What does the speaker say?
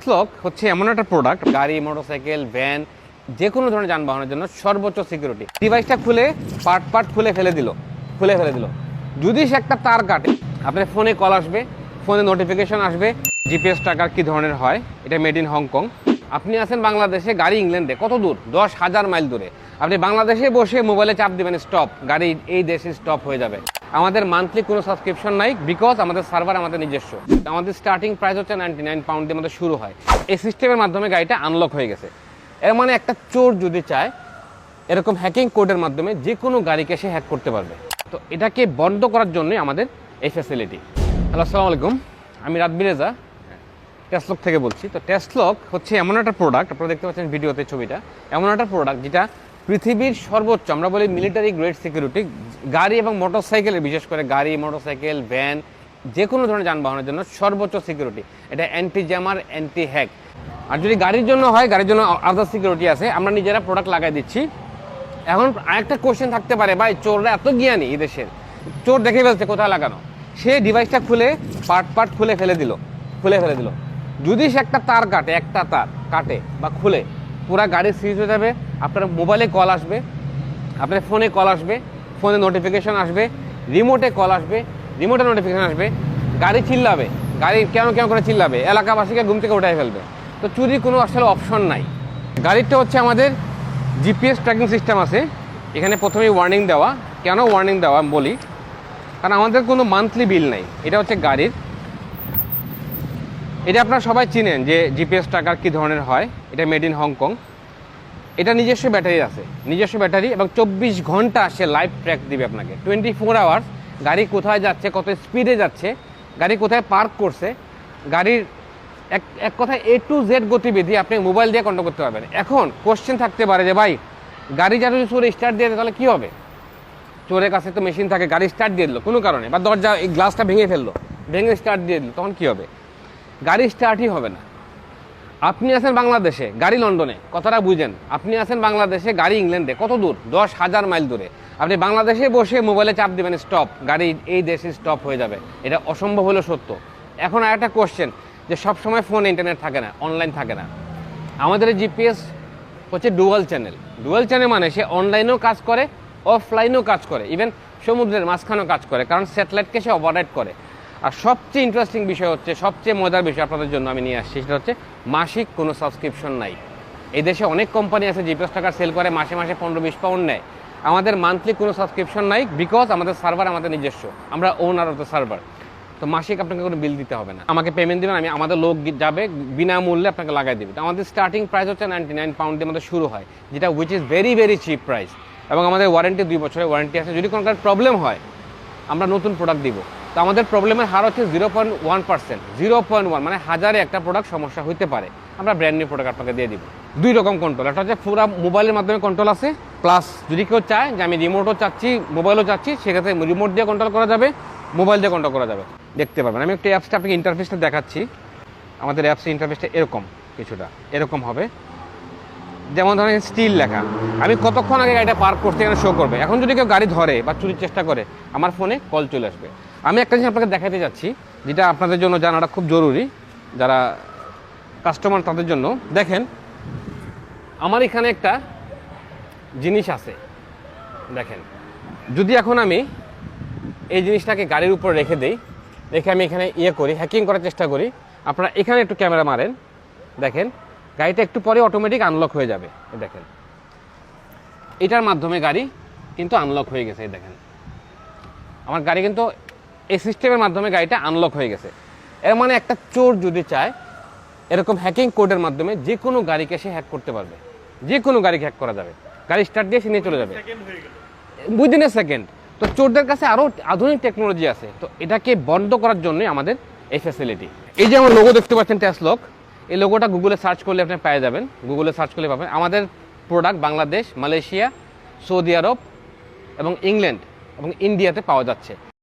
টেস্টলক হচ্ছে এমন একটা প্রোডাক্ট গাড়ি মোটরসাইকেল ভ্যান যে কোনো ধরনের যানবাহনের জন্য সর্বোচ্চ সিকিউরিটি ডিভাইসটা খুলে পার্ট পার্ট খুলে ফেলে দিল, খুলে ফেলে দিল। যদি সে একটা তার কাটে, আপনার ফোনে কল আসবে ফোনে নোটিফিকেশন আসবে জিপিএস টাকার কি ধরনের হয়, এটা মেড ইন হংকং আপনি আছেন বাংলাদেশে, গাড়ি ইংল্যান্ডে কত দূর? দশ হাজার মাইল দূরে। আপনি বাংলাদেশে বসে মোবাইলে চাপ দিবেন স্টপ গাড়ি এই দেশে স্টপ হয়ে যাবে। আমাদের মান্থলি কোনো সাবস্ক্রিপশন নাই বিকজ আমাদের সার্ভার আমাদের নিজস্ব। আমাদের স্টার্টিং প্রাইস হচ্ছে নাইনটি নাইন পাউন্ড দিয়ে আমাদের শুরু হয়। এই সিস্টেমের মাধ্যমে গাড়িটা আনলক হয়ে গেছে। এর মানে একটা চোর যদি চায়, এরকম হ্যাকিং কোডের মাধ্যমে যে কোনো গাড়িকে সে হ্যাক করতে পারবে। তো এটাকে বন্ধ করার জন্যই আমাদের এই ফ্যাসিলিটি হ্যালো আসসালামু আলাইকুম। আমি রাতবি রেজা। টেস্টলক থেকে বলছি। তো টেস্টলক হচ্ছে এমন একটা প্রোডাক্ট আপনারা দেখতে পাচ্ছেন ভিডিওতে ছবিটা। এমন একটা প্রোডাক্ট যেটা পৃথিবীর সর্বোচ্চ, আমরা বলি মিলিটারি গ্রেড সিকিউরিটি গাড়ি এবং মোটরসাইকেলের বিশেষ করে গাড়ি মোটরসাইকেল ভ্যান যে কোনো ধরনের যানবাহনের জন্য সর্বোচ্চ সিকিউরিটি এটা অ্যান্টি জ্যামার অ্যান্টি হ্যাক আর যদি গাড়ির জন্য হয়, গাড়ির জন্য আলাদা সিকিউরিটি আছে, আমরা নিজেরা প্রোডাক্ট লাগাই দিচ্ছি। এখন আরেকটা কোশ্চেন থাকতে পারে, ভাই, চোররা এত জ্ঞানী এই দেশের। চোর দেখে ফেলছে কোথায় লাগানো? সে ডিভাইসটা খুলে পার্ট পার্ট খুলে ফেলে দিল, খুলে ফেলে দিল। যদি সে একটা তার কাটে, একটা তার কাটে বা খুলে পুরা গাড়ি সিজ হয়ে যাবে, আপনার মোবাইলে কল আসবে, আপনার ফোনে কল আসবে ফোনে নোটিফিকেশান আসবে রিমোটে কল আসবে রিমোটে নোটিফিকেশান আসবে, গাড়ি চিল্লাবে, গাড়ি কেন কেন করে চিল্লাবে, এলাকাবাসীকে ঘুম থেকে উঠাই ফেলবে, তো চুরির কোনো আসলে অপশন নাই। গাড়িটা হচ্ছে আমাদের জিপিএস ট্র্যাকিং সিস্টেম আছে, এখানে প্রথমেই ওয়ার্নিং দেওয়া, কেন ওয়ার্নিং দেওয়া বলি, কারণ আমাদের কোনো মান্থলি বিল নাই, এটা হচ্ছে গাড়ির এটা আপনারা সবাই চিনেন যে জিপিএস টাকার কী ধরনের হয়। এটা মেড ইন হংকং এটা নিজস্ব ব্যাটারি আছে। নিজস্ব ব্যাটারি এবং চব্বিশ ঘণ্টা সে লাইভ ট্র্যাক দিবে আপনাকে। টোয়েন্টি ফোর আওয়ার্স গাড়ি কোথায় যাচ্ছে, কত স্পিডে যাচ্ছে, গাড়ি কোথায় পার্ক করছে, গাড়ির এক এক কথায় এ টু জেড গতিবিধি আপনি মোবাইল দিয়ে কন্ট্রোল করতে পারবেন। এখন কোশ্চেন থাকতে পারে যে ভাই, গাড়ি যা যদি চোরে স্টার্ট দেয় তাহলে কী হবে? চোরের কাছে তো মেশিন থাকে, গাড়ি স্টার্ট দিয়ে দিল। কোনো কারণে। বা দরজা, এই গ্লাসটা ভেঙে ফেলল। ভেঙে স্টার্ট দিয়ে দিল, তখন কী হবে? গাড়ি স্টার্টই হবে না। আপনি আছেন বাংলাদেশে, গাড়ি লন্ডনে, কথাটা বুঝেন। আপনি আছেন বাংলাদেশে, গাড়ি ইংল্যান্ডে, কত দূর? দশ হাজার মাইল দূরে। আপনি বাংলাদেশে বসে মোবাইলে চাপ দেবেন স্টপ গাড়ি এই দেশে স্টপ হয়ে যাবে। এটা অসম্ভব হলেও সত্য। এখন আর একটা কোশ্চেন যে সবসময় ফোন ইন্টারনেট থাকে না অনলাইন থাকে না। আমাদের জিপিএস হচ্ছে ডুয়াল চ্যানেল ডুয়াল চ্যানেল মানে সে অনলাইনেও কাজ করে অফলাইনেও কাজ করে। ইভেন সমুদ্রের মাঝখানেও কাজ করে, কারণ স্যাটেলাইটকে সে অপারেট করে। আর সবচেয়ে ইন্টারেস্টিং বিষয় হচ্ছে, সবচেয়ে মজার বিষয় আপনাদের জন্য আমি নিয়ে আসছি, সেটা হচ্ছে মাসিক কোনো সাবস্ক্রিপশন নাই। এই দেশে অনেক কোম্পানি আছে জিপিএস টাকা সেল করে, মাসে মাসে পনেরো বিশ পাউন্ড নেয়। আমাদের মান্থলি কোনো সাবস্ক্রিপশন নাই বিকজ আমাদের সার্ভার আমাদের নিজস্ব। আমরা ওনার অফ দ্য সার্ভার তো মাসিক আপনাকে কোনো বিল দিতে হবে না। আমাকে পেমেন্ট দেবেন, আমি আমাদের লোক যাবে, বিনামূল্যে আপনাকে লাগাই দেবে। তো আমাদের স্টার্টিং প্রাইস হচ্ছে নাইনটি নাইন পাউন্ড দিয়ে আমাদের শুরু হয়, যেটা which is very very cheap price এবং আমাদের ওয়ারেন্টি দুই বছরের ওয়ারেন্টি আছে। যদি কোনো প্রবলেম হয়, আমরা নতুন প্রোডাক্ট দিব। তো আমাদের প্রবলেমের হার হচ্ছে zero point one percent zero point one মানে হাজারে একটা প্রোডাক্ট সমস্যা হইতে পারে। আমরা ব্র্যান্ড নিউ প্রোডাক্ট আপনাকে দিয়ে দিব। দুই রকম কন্ট্রোল একটা হচ্ছে পুরো মোবাইলের মাধ্যমে কন্ট্রোল আছে প্লাস যদি কেউ চায় যে আমি রিমোটও চাচ্ছি মোবাইলও চাচ্ছি, সেক্ষেত্রে রিমোট দিয়ে কন্ট্রোল করা যাবে মোবাইল দিয়ে কন্ট্রোল করা যাবে। দেখতে পাবেন, আমি একটা অ্যাপসটা আপনাকে ইন্টারফেসটা দেখাচ্ছি। আমাদের অ্যাপসের ইন্টারফেসটা এরকম কিছুটা, এরকম হবে। যেমন ধরেন স্টিল লেখা, আমি কতক্ষণ আগে গাড়িটা পার্ক করতে এখানে শো করবে? এখন যদি কেউ গাড়ি ধরে বা চুরির চেষ্টা করে, আমার ফোনে কল চলে আসবে। আমি একটা জিনিস আপনাকে দেখাতে যাচ্ছি, যেটা আপনাদের জন্য জানাটা খুব জরুরি, যারা কাস্টমার তাদের জন্য। দেখেন, আমার এখানে একটা জিনিস আছে। দেখেন, যদি এখন আমি এই জিনিসটাকে গাড়ির উপর রেখে দেই, রেখে আমি এখানে ইয়ে করি হ্যাকিং করার চেষ্টা করি, আপনারা এখানে একটু ক্যামেরা মারেন। দেখেন, গাড়িটা একটু পরে অটোমেটিক আনলক হয়ে যাবে। দেখেন, এটার মাধ্যমে গাড়ি কিন্তু আনলক হয়ে গেছে। দেখেন, আমার গাড়ি কিন্তু এই সিস্টেমের মাধ্যমে গাড়িটা আনলক হয়ে গেছে। এর মানে একটা চোর যদি চায় এরকম হ্যাকিং কোডের মাধ্যমে যে কোনো গাড়িকে সে হ্যাক করতে পারবে। যে কোনো গাড়িকে হ্যাক করা যাবে। গাড়ি স্টার্ট দিয়ে সে নিয়ে চলে যাবে। উইদিন এ সেকেন্ড তো চোরদের কাছে আরও আধুনিক টেকনোলজি আছে। তো এটাকে বন্ধ করার জন্যই আমাদের এই ফ্যাসিলিটি এই যে আমার লোগো দেখতে পাচ্ছেন ট্যাসলক এই লোগোটা গুগলে সার্চ করলে আপনি পেয়ে যাবেন। গুগলে সার্চ করলে পাবেন। আমাদের product Bangladesh Malaysia Saudi Arab এবং ইংল্যান্ড এবং ইন্ডিয়াতে পাওয়া যাচ্ছে।